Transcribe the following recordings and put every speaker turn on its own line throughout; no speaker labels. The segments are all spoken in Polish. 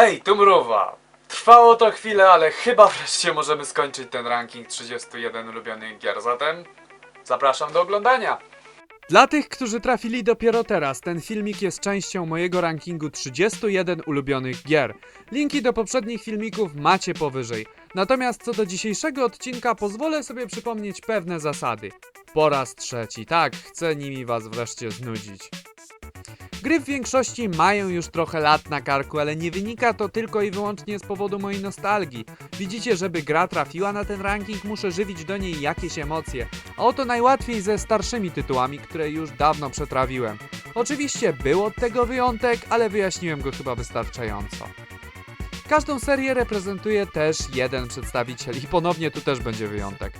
Hej, tu Mruwa! Trwało to chwilę, ale chyba wreszcie możemy skończyć ten ranking 31 ulubionych gier, zatem zapraszam do oglądania! Dla tych, którzy trafili dopiero teraz, ten filmik jest częścią mojego rankingu 31 ulubionych gier. Linki do poprzednich filmików macie powyżej. Natomiast co do dzisiejszego odcinka, pozwolę sobie przypomnieć pewne zasady. Po raz trzeci, tak, chcę nimi was wreszcie znudzić. Gry w większości mają już trochę lat na karku, ale nie wynika to tylko i wyłącznie z powodu mojej nostalgii. Widzicie, żeby gra trafiła na ten ranking, muszę żywić do niej jakieś emocje. A oto najłatwiej ze starszymi tytułami, które już dawno przetrawiłem. Oczywiście był od tego wyjątek, ale wyjaśniłem go chyba wystarczająco. Każdą serię reprezentuje też jeden przedstawiciel i ponownie tu też będzie wyjątek.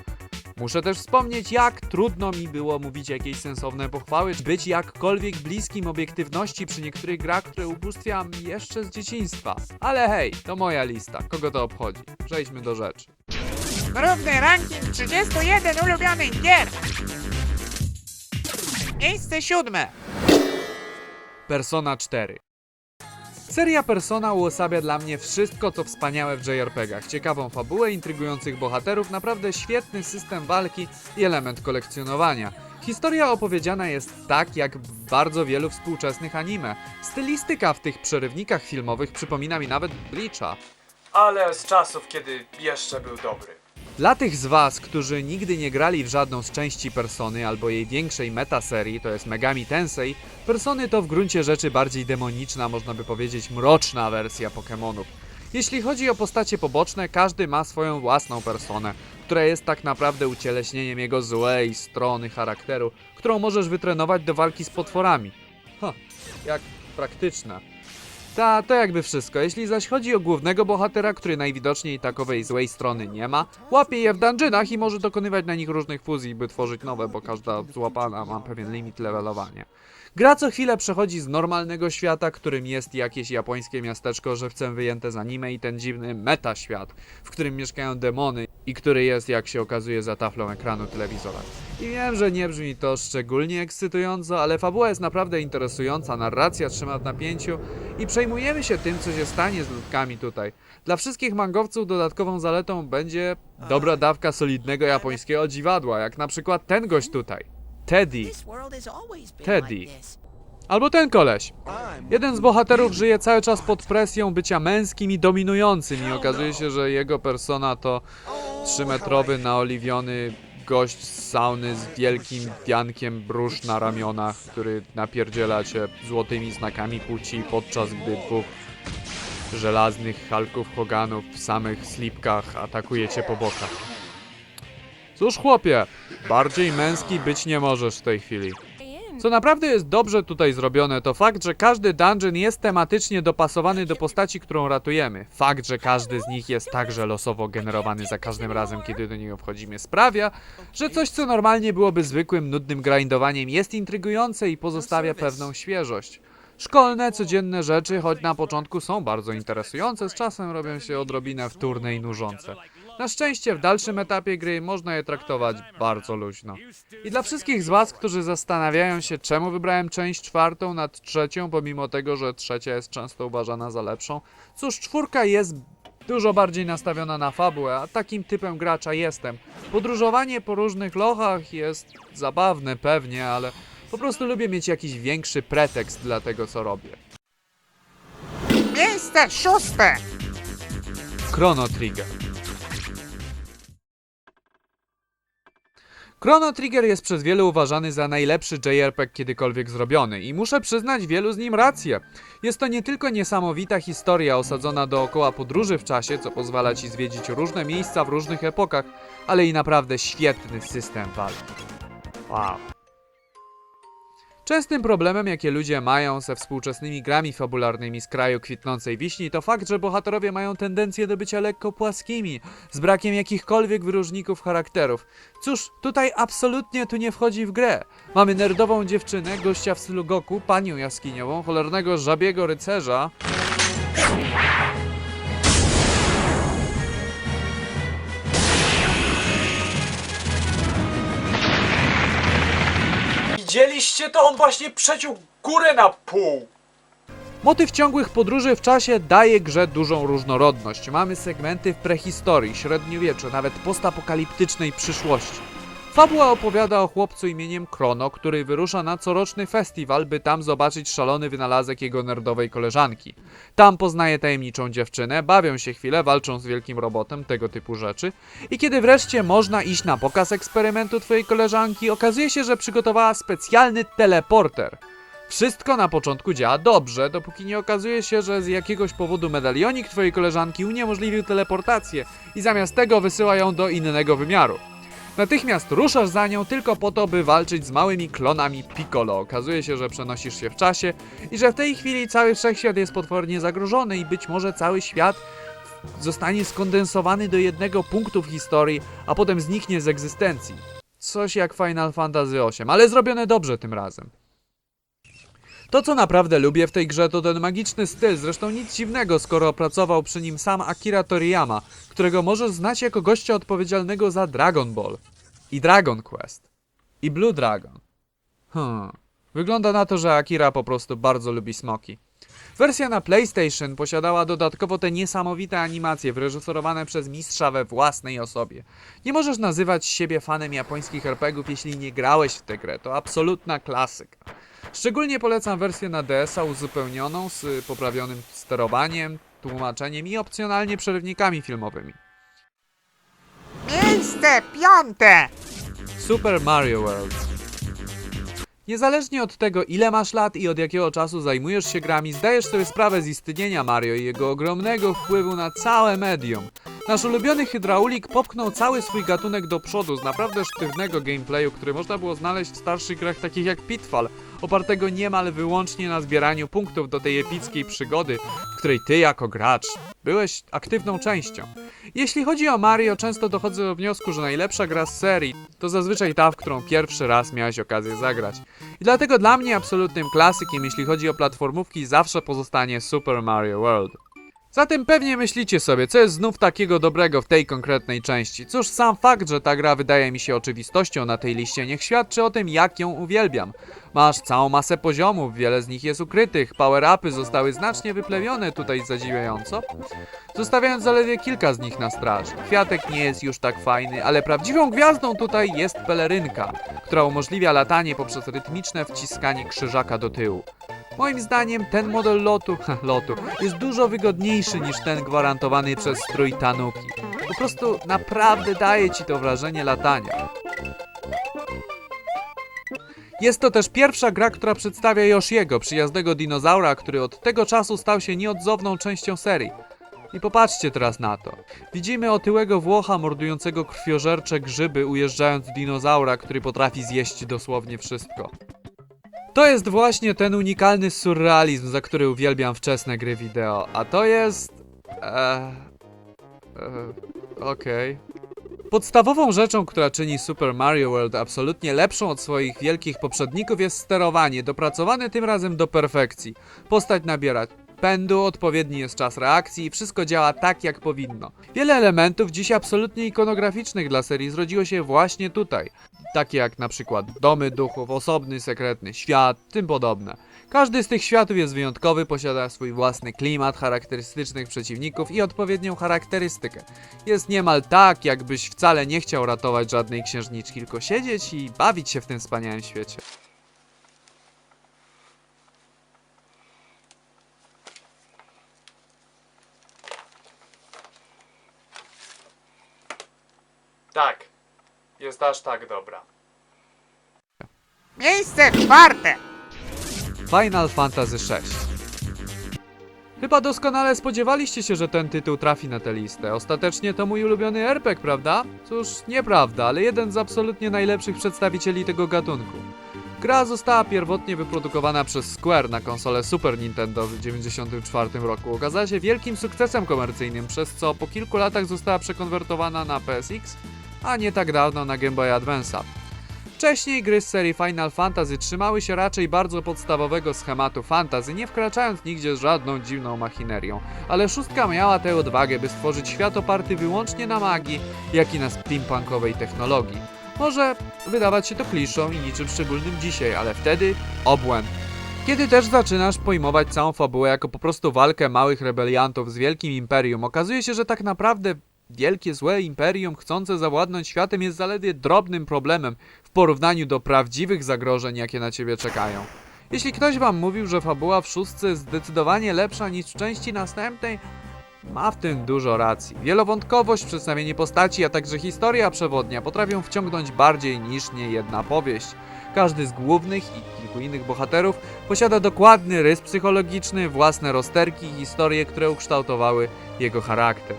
Muszę też wspomnieć, jak trudno mi było mówić jakieś sensowne pochwały, czy być jakkolwiek bliskim obiektywności przy niektórych grach, które ubóstwiam jeszcze z dzieciństwa. Ale hej, to moja lista, kogo to obchodzi? Przejdźmy do rzeczy.
Równy ranking 31 ulubionych gier. Miejsce siódme.
Persona 4. Seria Persona uosabia dla mnie wszystko, co wspaniałe w JRPG-ach. Ciekawą fabułę, intrygujących bohaterów, naprawdę świetny system walki i element kolekcjonowania. Historia opowiedziana jest tak, jak w bardzo wielu współczesnych anime. Stylistyka w tych przerywnikach filmowych przypomina mi nawet Bleacha. Ale z czasów, kiedy jeszcze był dobry. Dla tych z Was, którzy nigdy nie grali w żadną z części Persony albo jej większej metaserii, to jest Megami Tensei, Persony to w gruncie rzeczy bardziej demoniczna, można by powiedzieć mroczna wersja Pokémonów. Jeśli chodzi o postacie poboczne, każdy ma swoją własną personę, która jest tak naprawdę ucieleśnieniem jego złej strony charakteru, którą możesz wytrenować do walki z potworami. Ha, jak praktyczne. Ta, to jakby wszystko. Jeśli zaś chodzi o głównego bohatera, który najwidoczniej takowej złej strony nie ma, łapie je w dungeonach i może dokonywać na nich różnych fuzji, by tworzyć nowe, bo każda złapana ma pewien limit levelowania. Gra co chwilę przechodzi z normalnego świata, którym jest jakieś japońskie miasteczko żywcem wyjęte z anime i ten dziwny metaświat, w którym mieszkają demony i który jest, jak się okazuje, za taflą ekranu telewizora. I wiem, że nie brzmi to szczególnie ekscytująco, ale fabuła jest naprawdę interesująca, narracja trzyma w napięciu i przejmujemy się tym, co się stanie z ludkami tutaj. Dla wszystkich mangowców dodatkową zaletą będzie dobra dawka solidnego japońskiego dziwadła, jak na przykład ten gość tutaj. Teddy. Teddy. Albo ten koleś. Jeden z bohaterów żyje cały czas pod presją bycia męskim i dominującym i okazuje się, że jego persona to trzymetrowy, naoliwiony gość z sauny z wielkim wiankiem bróż na ramionach, który napierdziela cię złotymi znakami płci, podczas gdy dwóch żelaznych Hulków Hoganów w samych slipkach atakuje cię po bokach. Cóż chłopie, bardziej męski być nie możesz w tej chwili. Co naprawdę jest dobrze tutaj zrobione, to fakt, że każdy dungeon jest tematycznie dopasowany do postaci, którą ratujemy. Fakt, że każdy z nich jest także losowo generowany za każdym razem, kiedy do niego wchodzimy, sprawia, że coś, co normalnie byłoby zwykłym, nudnym grindowaniem, jest intrygujące i pozostawia pewną świeżość. Szkolne, codzienne rzeczy, choć na początku są bardzo interesujące, z czasem robią się odrobinę wtórne i nużące. Na szczęście w dalszym etapie gry można je traktować bardzo luźno. I dla wszystkich z Was, którzy zastanawiają się, czemu wybrałem część czwartą nad trzecią, pomimo tego, że trzecia jest często uważana za lepszą, cóż, czwórka jest dużo bardziej nastawiona na fabułę, a takim typem gracza jestem. Podróżowanie po różnych lochach jest zabawne pewnie, ale po prostu lubię mieć jakiś większy pretekst dla tego, co robię.
Miejsce szóste.
Chrono Trigger. Chrono Trigger jest przez wielu uważany za najlepszy JRPG kiedykolwiek zrobiony i muszę przyznać wielu z nim rację. Jest to nie tylko niesamowita historia osadzona dookoła podróży w czasie, co pozwala ci zwiedzić różne miejsca w różnych epokach, ale i naprawdę świetny system walki. Wow. Częstym problemem, jakie ludzie mają ze współczesnymi grami fabularnymi z kraju kwitnącej wiśni, to fakt, że bohaterowie mają tendencję do bycia lekko płaskimi, z brakiem jakichkolwiek wyróżników charakterów. Cóż, tutaj absolutnie tu nie wchodzi w grę. Mamy nerdową dziewczynę, gościa w stylu Goku, panią jaskiniową, cholernego żabiego rycerza. Widzieliście to? On właśnie przeciął górę na pół! Motyw ciągłych podróży w czasie daje grze dużą różnorodność. Mamy segmenty w prehistorii, średniowieczu, nawet postapokaliptycznej przyszłości. Fabuła opowiada o chłopcu imieniem Krono, który wyrusza na coroczny festiwal, by tam zobaczyć szalony wynalazek jego nerdowej koleżanki. Tam poznaje tajemniczą dziewczynę, bawią się chwilę, walczą z wielkim robotem, tego typu rzeczy. I kiedy wreszcie można iść na pokaz eksperymentu twojej koleżanki, okazuje się, że przygotowała specjalny teleporter. Wszystko na początku działa dobrze, dopóki nie okazuje się, że z jakiegoś powodu medalionik twojej koleżanki uniemożliwił teleportację i zamiast tego wysyła ją do innego wymiaru. Natychmiast ruszasz za nią tylko po to, by walczyć z małymi klonami Piccolo. Okazuje się, że przenosisz się w czasie i że w tej chwili cały wszechświat jest potwornie zagrożony i być może cały świat zostanie skondensowany do jednego punktu w historii, a potem zniknie z egzystencji. Coś jak Final Fantasy VIII, ale zrobione dobrze tym razem. To, co naprawdę lubię w tej grze, to ten magiczny styl, zresztą nic dziwnego, skoro opracował przy nim sam Akira Toriyama, którego możesz znać jako gościa odpowiedzialnego za Dragon Ball i Dragon Quest i Blue Dragon. Hmm. Wygląda na to, że Akira po prostu bardzo lubi smoki. Wersja na PlayStation posiadała dodatkowo te niesamowite animacje wyreżyserowane przez mistrza we własnej osobie. Nie możesz nazywać siebie fanem japońskich RPGów, jeśli nie grałeś w tę grę. To absolutna klasyka. Szczególnie polecam wersję na DS-a uzupełnioną z poprawionym sterowaniem, tłumaczeniem i opcjonalnie przerywnikami filmowymi.
Miejsce piąte!
Super Mario World. Niezależnie od tego, ile masz lat i od jakiego czasu zajmujesz się grami, zdajesz sobie sprawę z istnienia Mario i jego ogromnego wpływu na całe medium. Nasz ulubiony hydraulik popchnął cały swój gatunek do przodu z naprawdę sztywnego gameplayu, który można było znaleźć w starszych grach takich jak Pitfall, opartego niemal wyłącznie na zbieraniu punktów do tej epickiej przygody, w której ty jako gracz byłeś aktywną częścią. Jeśli chodzi o Mario, często dochodzę do wniosku, że najlepsza gra z serii to zazwyczaj ta, w którą pierwszy raz miałeś okazję zagrać. I dlatego dla mnie absolutnym klasykiem, jeśli chodzi o platformówki, zawsze pozostanie Super Mario World. Zatem pewnie myślicie sobie, co jest znów takiego dobrego w tej konkretnej części. Cóż, sam fakt, że ta gra wydaje mi się oczywistością na tej liście, niech świadczy o tym, jak ją uwielbiam. Masz całą masę poziomów, wiele z nich jest ukrytych, power-upy zostały znacznie wyplewione tutaj zadziwiająco, zostawiając zaledwie kilka z nich na straży. Kwiatek nie jest już tak fajny, ale prawdziwą gwiazdą tutaj jest pelerynka, która umożliwia latanie poprzez rytmiczne wciskanie krzyżaka do tyłu. Moim zdaniem ten model lotu, lotu jest dużo wygodniejszy niż ten gwarantowany przez strój Tanuki. Po prostu naprawdę daje ci to wrażenie latania. Jest to też pierwsza gra, która przedstawia Yoshiego, przyjaznego dinozaura, który od tego czasu stał się nieodzowną częścią serii. I popatrzcie teraz na to. Widzimy otyłego Włocha mordującego krwiożercze grzyby, ujeżdżając dinozaura, który potrafi zjeść dosłownie wszystko. To jest właśnie ten unikalny surrealizm, za który uwielbiam wczesne gry wideo, a to jest... Eee, eee, Okej. Podstawową rzeczą, która czyni Super Mario World absolutnie lepszą od swoich wielkich poprzedników jest sterowanie, dopracowane tym razem do perfekcji. Postać nabiera pędu, odpowiedni jest czas reakcji i wszystko działa tak jak powinno. Wiele elementów dziś absolutnie ikonograficznych dla serii zrodziło się właśnie tutaj. Takie jak na przykład domy duchów, osobny sekretny świat, tym podobne. Każdy z tych światów jest wyjątkowy, posiada swój własny klimat, charakterystycznych przeciwników i odpowiednią charakterystykę. Jest niemal tak, jakbyś wcale nie chciał ratować żadnej księżniczki, tylko siedzieć i bawić się w tym wspaniałym świecie. Tak, jest aż tak dobra.
Miejsce czwarte!
Final Fantasy VI. Chyba doskonale spodziewaliście się, że ten tytuł trafi na tę listę. Ostatecznie to mój ulubiony RPG, prawda? Cóż, nieprawda, ale jeden z absolutnie najlepszych przedstawicieli tego gatunku. Gra została pierwotnie wyprodukowana przez Square na konsolę Super Nintendo w 1994 roku. Okazała się wielkim sukcesem komercyjnym, przez co po kilku latach została przekonwertowana na PSX, a nie tak dawno na Game Boy Advance'a. Wcześniej gry z serii Final Fantasy trzymały się raczej bardzo podstawowego schematu fantasy, nie wkraczając nigdzie z żadną dziwną machinerią, ale szóstka miała tę odwagę, by stworzyć świat oparty wyłącznie na magii, jak i na steampunkowej technologii. Może wydawać się to kliszą i niczym szczególnym dzisiaj, ale wtedy obłęd. Kiedy też zaczynasz pojmować całą fabułę jako po prostu walkę małych rebeliantów z wielkim imperium, okazuje się, że tak naprawdę wielkie złe imperium chcące zawładnąć światem jest zaledwie drobnym problemem w porównaniu do prawdziwych zagrożeń, jakie na ciebie czekają. Jeśli ktoś wam mówił, że fabuła w szóstce jest zdecydowanie lepsza niż w części następnej, ma w tym dużo racji. Wielowątkowość, przedstawienie postaci, a także historia przewodnia potrafią wciągnąć bardziej niż niejedna powieść. Każdy z głównych i kilku innych bohaterów posiada dokładny rys psychologiczny, własne rozterki i historie, które ukształtowały jego charakter.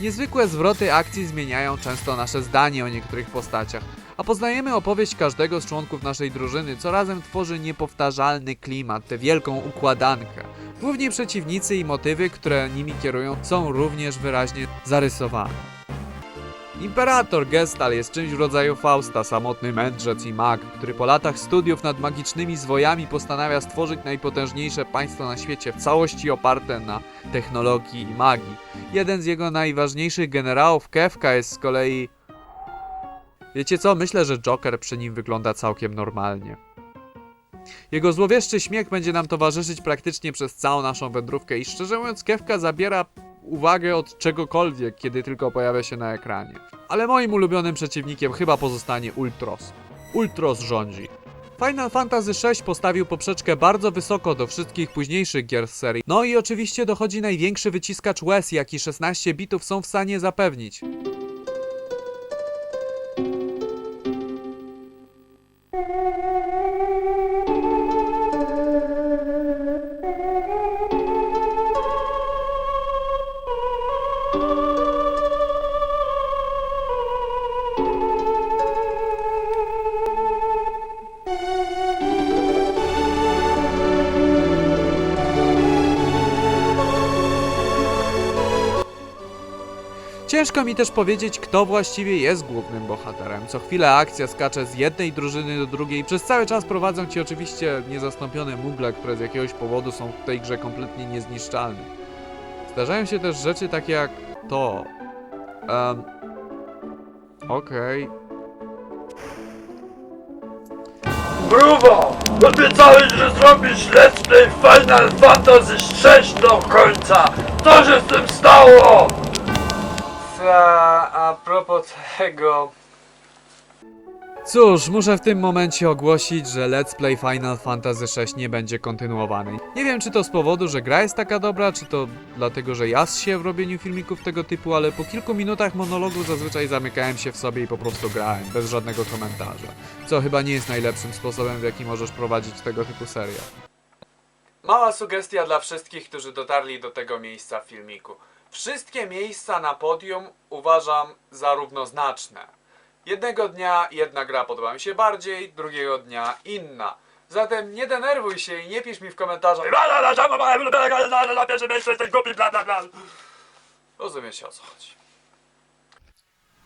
Niezwykłe zwroty akcji zmieniają często nasze zdanie o niektórych postaciach, a poznajemy opowieść każdego z członków naszej drużyny, co razem tworzy niepowtarzalny klimat, tę wielką układankę. Główni przeciwnicy i motywy, które nimi kierują, są również wyraźnie zarysowane. Imperator Gestal jest czymś w rodzaju Fausta, samotny mędrzec i mag, który po latach studiów nad magicznymi zwojami postanawia stworzyć najpotężniejsze państwo na świecie, w całości oparte na technologii i magii. Jeden z jego najważniejszych generałów, Kefka, jest z kolei... Wiecie co? Myślę, że Joker przy nim wygląda całkiem normalnie. Jego złowieszczy śmiech będzie nam towarzyszyć praktycznie przez całą naszą wędrówkę i szczerze mówiąc Kefka zabiera uwagę od czegokolwiek, kiedy tylko pojawia się na ekranie. Ale moim ulubionym przeciwnikiem chyba pozostanie Ultros. Ultros rządzi. Final Fantasy VI postawił poprzeczkę bardzo wysoko do wszystkich późniejszych gier z serii. No i oczywiście dochodzi największy wyciskacz łez, jaki 16 bitów są w stanie zapewnić. Ciężko mi też powiedzieć, kto właściwie jest głównym bohaterem. Co chwilę akcja skacze z jednej drużyny do drugiej przez cały czas prowadzą ci oczywiście niezastąpione mugle, które z jakiegoś powodu są w tej grze kompletnie niezniszczalne. Zdarzają się też rzeczy takie jak to. Um, Okej.
Grubo! Obiecałeś, że zrobisz Let's Play Final Fantasy VI do końca! Co się z tym stało?
A, a propos tego. Cóż, muszę w tym momencie ogłosić, że Let's Play Final Fantasy VI nie będzie kontynuowany. Nie wiem, czy to z powodu, że gra jest taka dobra, czy to dlatego, że jas się w robieniu filmików tego typu, ale po kilku minutach monologu zazwyczaj zamykałem się w sobie i po prostu grałem, bez żadnego komentarza. Co chyba nie jest najlepszym sposobem, w jaki możesz prowadzić tego typu serial. Mała sugestia dla wszystkich, którzy dotarli do tego miejsca w filmiku. Wszystkie miejsca na podium uważam za równoznaczne. Jednego dnia jedna gra podoba mi się bardziej, drugiego dnia inna. Zatem nie denerwuj się i nie pisz mi w komentarzach. Rozumiecie o co chodzi.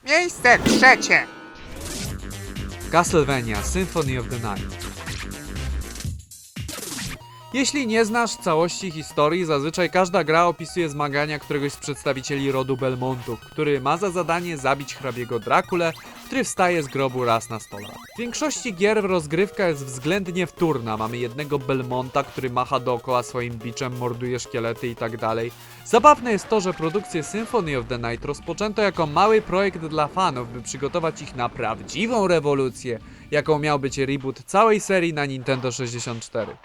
Miejsce trzecie.
Castlevania Symphony of the Night. Jeśli nie znasz całości historii, zazwyczaj każda gra opisuje zmagania któregoś z przedstawicieli rodu Belmontów, który ma za zadanie zabić hrabiego Drakule, który wstaje z grobu raz na 100 lat. W większości gier rozgrywka jest względnie wtórna. Mamy jednego Belmonta, który macha dookoła swoim biczem, morduje szkielety i tak. Zabawne jest to, że produkcję Symphony of the Night rozpoczęto jako mały projekt dla fanów, by przygotować ich na prawdziwą rewolucję, jaką miał być reboot całej serii na Nintendo 64.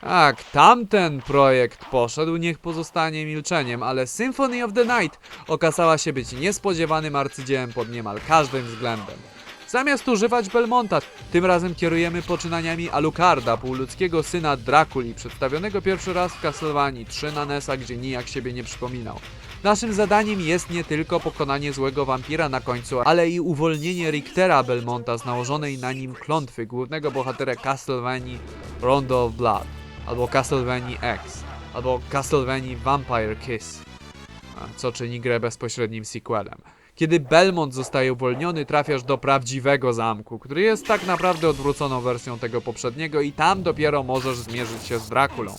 Tak, tamten projekt poszedł, niech pozostanie milczeniem, ale Symphony of the Night okazała się być niespodziewanym arcydziełem pod niemal każdym względem. Zamiast używać Belmonta, tym razem kierujemy poczynaniami Alucarda, półludzkiego syna Drakuli, przedstawionego pierwszy raz w Castlevanii 3 na NES-a, gdzie nijak siebie nie przypominał. Naszym zadaniem jest nie tylko pokonanie złego wampira na końcu, ale i uwolnienie Richtera Belmonta z nałożonej na nim klątwy głównego bohatera Castlevanii Rondo of Blood albo Castlevania X, albo Castlevania Vampire Kiss, co czyni grę bezpośrednim sequelem. Kiedy Belmont zostaje uwolniony, trafiasz do prawdziwego zamku, który jest tak naprawdę odwróconą wersją tego poprzedniego i tam dopiero możesz zmierzyć się z Drakulą.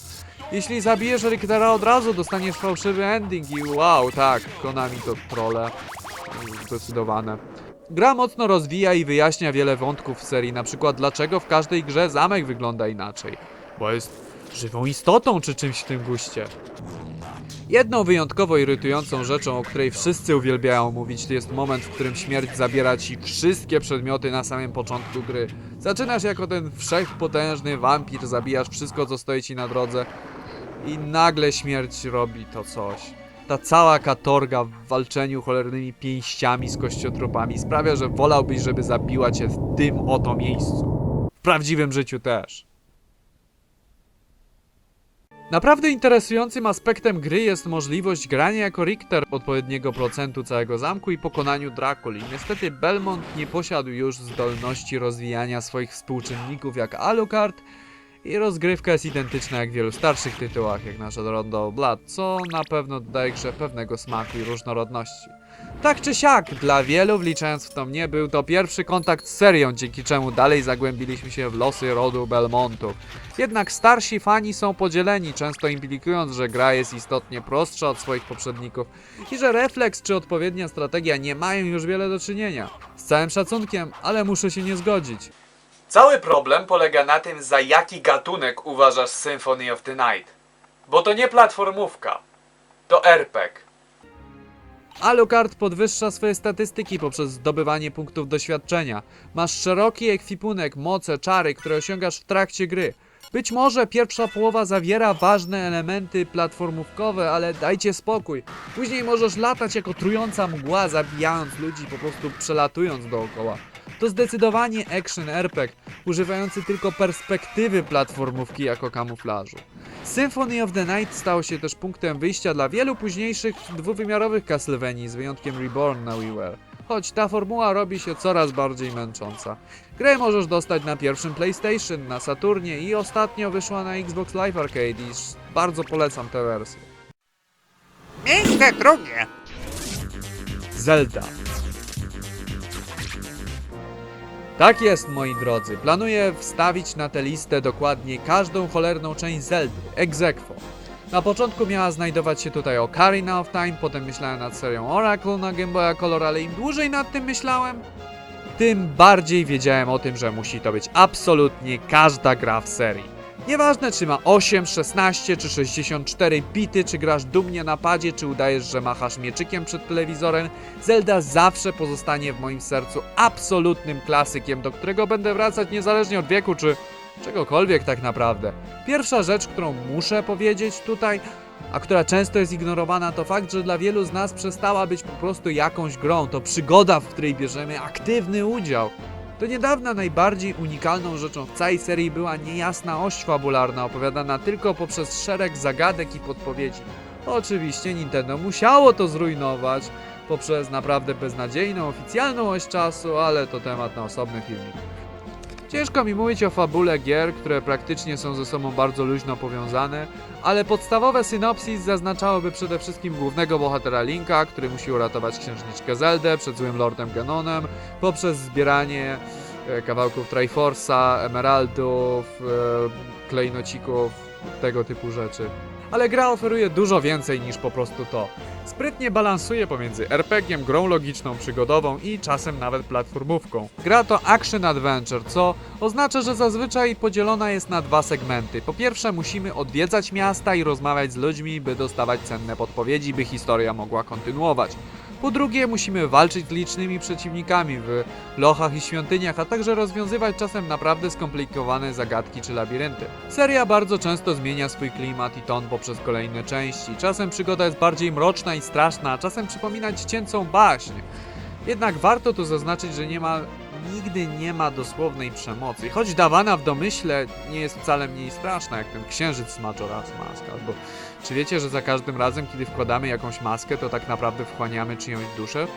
Jeśli zabijesz Richtera od razu, dostaniesz fałszywy ending i wow, tak, Konami to trolle, zdecydowane. Gra mocno rozwija i wyjaśnia wiele wątków w serii, na przykład dlaczego w każdej grze zamek wygląda inaczej. bo jest żywą istotą czy czymś w tym guście. Jedną wyjątkowo irytującą rzeczą, o której wszyscy uwielbiają mówić, to jest moment, w którym śmierć zabiera ci wszystkie przedmioty na samym początku gry. Zaczynasz jako ten wszechpotężny wampir, zabijasz wszystko, co stoi ci na drodze i nagle śmierć robi to coś. Ta cała katorga w walczeniu cholernymi pięściami z kościotropami sprawia, że wolałbyś, żeby zabiła cię w tym oto miejscu. W prawdziwym życiu też. Naprawdę interesującym aspektem gry jest możliwość grania jako Richter odpowiedniego procentu całego zamku i pokonaniu Drakuli. Niestety Belmont nie posiadł już zdolności rozwijania swoich współczynników jak Alucard i rozgrywka jest identyczna jak w wielu starszych tytułach, jak nasze Rondo Blood, co na pewno dodaje grze pewnego smaku i różnorodności. Tak czy siak, dla wielu, wliczając w to mnie, był to pierwszy kontakt z serią, dzięki czemu dalej zagłębiliśmy się w losy rodu Belmontów. Jednak starsi fani są podzieleni, często implikując, że gra jest istotnie prostsza od swoich poprzedników i że refleks czy odpowiednia strategia nie mają już wiele do czynienia. Z całym szacunkiem, ale muszę się nie zgodzić. Cały problem polega na tym, za jaki gatunek uważasz Symphony of the Night. Bo to nie platformówka, to RPG. Alucard podwyższa swoje statystyki poprzez zdobywanie punktów doświadczenia. Masz szeroki ekwipunek, moce, czary, które osiągasz w trakcie gry. Być może pierwsza połowa zawiera ważne elementy platformówkowe, ale dajcie spokój. Później możesz latać jako trująca mgła, zabijając ludzi, po prostu przelatując dookoła. To zdecydowanie action RPG, używający tylko perspektywy platformówki jako kamuflażu. Symphony of the Night stało się też punktem wyjścia dla wielu późniejszych dwuwymiarowych Castlevanii z wyjątkiem Reborn na WiiWare. Choć ta formuła robi się coraz bardziej męcząca. Grę możesz dostać na pierwszym PlayStation, na Saturnie i ostatnio wyszła na Xbox Live Arcade i bardzo polecam tę wersję.
Miejsce drugie.
Zelda. Tak jest, moi drodzy. Planuję wstawić na tę listę dokładnie każdą cholerną część Zeldy, aequo. Na początku miała znajdować się tutaj Ocarina of Time, potem myślałem nad serią Oracle na Game Boya Color, ale im dłużej nad tym myślałem, tym bardziej wiedziałem o tym, że musi to być absolutnie każda gra w serii. Nieważne czy ma 8, 16 czy 64 bity, czy grasz dumnie na padzie, czy udajesz, że machasz mieczykiem przed telewizorem, Zelda zawsze pozostanie w moim sercu absolutnym klasykiem, do którego będę wracać niezależnie od wieku czy czegokolwiek tak naprawdę. Pierwsza rzecz, którą muszę powiedzieć tutaj, a która często jest ignorowana, to fakt, że dla wielu z nas przestała być po prostu jakąś grą. To przygoda, w której bierzemy aktywny udział. Do niedawna najbardziej unikalną rzeczą w całej serii była niejasna oś fabularna, opowiadana tylko poprzez szereg zagadek i podpowiedzi. Oczywiście Nintendo musiało to zrujnować poprzez naprawdę beznadziejną oficjalną oś czasu, ale to temat na osobny filmik. Ciężko mi mówić o fabule gier, które praktycznie są ze sobą bardzo luźno powiązane, ale podstawowe synopsis zaznaczałoby przede wszystkim głównego bohatera Linka, który musi uratować księżniczkę Zeldę przed złym lordem Ganonem poprzez zbieranie e, kawałków Triforce'a, emeraldów, e, klejnocików, tego typu rzeczy. Ale gra oferuje dużo więcej niż po prostu to. Sprytnie balansuje pomiędzy RPG-iem, grą logiczną, przygodową i czasem nawet platformówką. Gra to action adventure, co oznacza, że zazwyczaj podzielona jest na dwa segmenty. Po pierwsze, musimy odwiedzać miasta i rozmawiać z ludźmi, by dostawać cenne podpowiedzi, by historia mogła kontynuować. Po drugie, musimy walczyć z licznymi przeciwnikami w lochach i świątyniach, a także rozwiązywać czasem naprawdę skomplikowane zagadki czy labirynty. Seria bardzo często zmienia swój klimat i ton poprzez kolejne części. Czasem przygoda jest bardziej mroczna i straszna, a czasem przypomina dziecięcą baśń. Jednak warto tu zaznaczyć, że nie ma nigdy nie ma dosłownej przemocy. Choć dawana w domyśle nie jest wcale mniej straszna, jak ten księżyc z Majora's Mask. Albo czy wiecie, że za każdym razem, kiedy wkładamy jakąś maskę, to tak naprawdę wchłaniamy czyjąś duszę?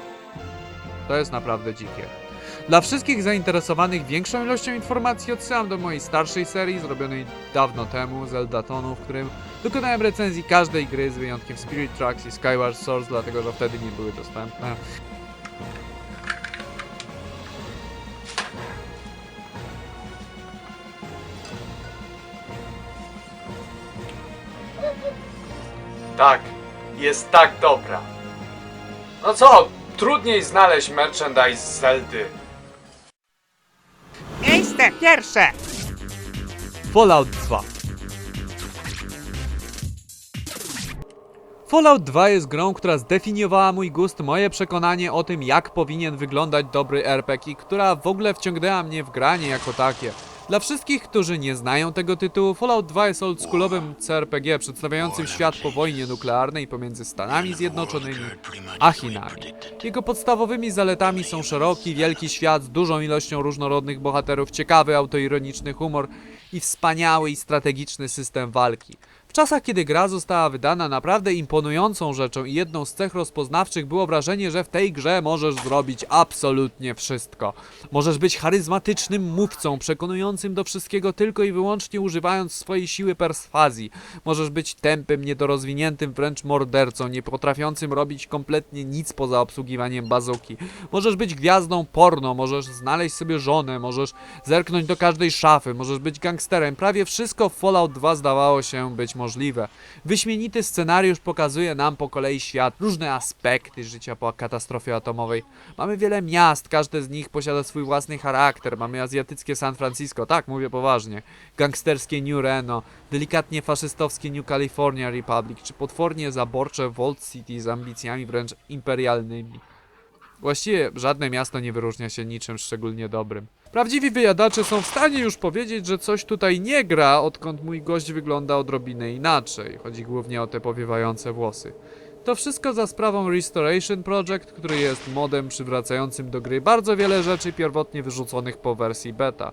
To jest naprawdę dzikie. Dla wszystkich zainteresowanych większą ilością informacji odsyłam do mojej starszej serii, zrobionej dawno temu, Zeldatonu, w którym dokonałem recenzji każdej gry z wyjątkiem Spirit Tracks i Skyward Source, dlatego że wtedy nie były dostępne. Tak, jest tak dobra. No co, trudniej znaleźć merchandise z Zeldy.
Miejsce pierwsze!
Fallout 2 Fallout 2 jest grą, która zdefiniowała mój gust, moje przekonanie o tym, jak powinien wyglądać dobry RPG i która w ogóle wciągnęła mnie w granie jako takie. Dla wszystkich, którzy nie znają tego tytułu, Fallout 2 jest oldschoolowym CRPG przedstawiającym świat po wojnie nuklearnej pomiędzy Stanami Zjednoczonymi a Chinami. Jego podstawowymi zaletami są szeroki, wielki świat z dużą ilością różnorodnych bohaterów, ciekawy autoironiczny humor i wspaniały i strategiczny system walki. Czasach, kiedy gra została wydana, naprawdę imponującą rzeczą i jedną z cech rozpoznawczych było wrażenie, że w tej grze możesz zrobić absolutnie wszystko. Możesz być charyzmatycznym mówcą, przekonującym do wszystkiego tylko i wyłącznie używając swojej siły perswazji. Możesz być tępym, niedorozwiniętym wręcz mordercą, nie potrafiącym robić kompletnie nic poza obsługiwaniem bazuki. Możesz być gwiazdą porno, możesz znaleźć sobie żonę, możesz zerknąć do każdej szafy, możesz być gangsterem. Prawie wszystko w Fallout 2 zdawało się być możliwe. Wyśmienity scenariusz pokazuje nam po kolei świat, różne aspekty życia po katastrofie atomowej. Mamy wiele miast, każde z nich posiada swój własny charakter. Mamy azjatyckie San Francisco, tak, mówię poważnie. Gangsterskie New Reno, delikatnie faszystowskie New California Republic, czy potwornie zaborcze Vault City z ambicjami wręcz imperialnymi. Właściwie żadne miasto nie wyróżnia się niczym szczególnie dobrym. Prawdziwi wyjadacze są w stanie już powiedzieć, że coś tutaj nie gra, odkąd mój gość wygląda odrobinę inaczej. Chodzi głównie o te powiewające włosy. To wszystko za sprawą Restoration Project, który jest modem przywracającym do gry bardzo wiele rzeczy pierwotnie wyrzuconych po wersji beta.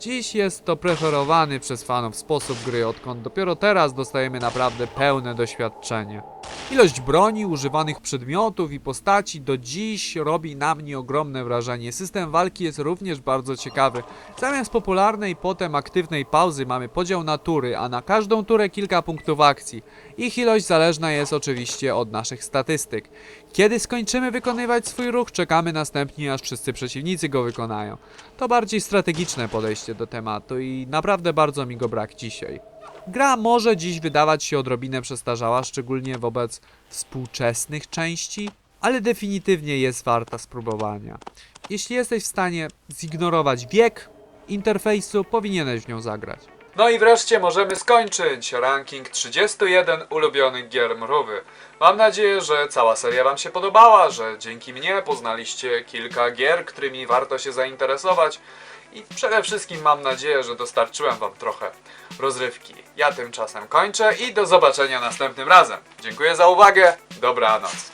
Dziś jest to preferowany przez fanów sposób gry, odkąd dopiero teraz dostajemy naprawdę pełne doświadczenie. Ilość broni, używanych przedmiotów i postaci do dziś robi na mnie ogromne wrażenie. System walki jest również bardzo ciekawy. Zamiast popularnej, potem aktywnej pauzy mamy podział na tury, a na każdą turę kilka punktów akcji. Ich ilość zależna jest oczywiście od naszych statystyk. Kiedy skończymy wykonywać swój ruch, czekamy następnie aż wszyscy przeciwnicy go wykonają. To bardziej strategiczne podejście do tematu i naprawdę bardzo mi go brak dzisiaj. Gra może dziś wydawać się odrobinę przestarzała, szczególnie wobec współczesnych części, ale definitywnie jest warta spróbowania. Jeśli jesteś w stanie zignorować wiek interfejsu, powinieneś w nią zagrać. No i wreszcie możemy skończyć ranking 31 ulubionych gier mrówy. Mam nadzieję, że cała seria Wam się podobała, że dzięki mnie poznaliście kilka gier, którymi warto się zainteresować i przede wszystkim mam nadzieję, że dostarczyłem Wam trochę rozrywki. Ja tymczasem kończę i do zobaczenia następnym razem. Dziękuję za uwagę, dobranoc.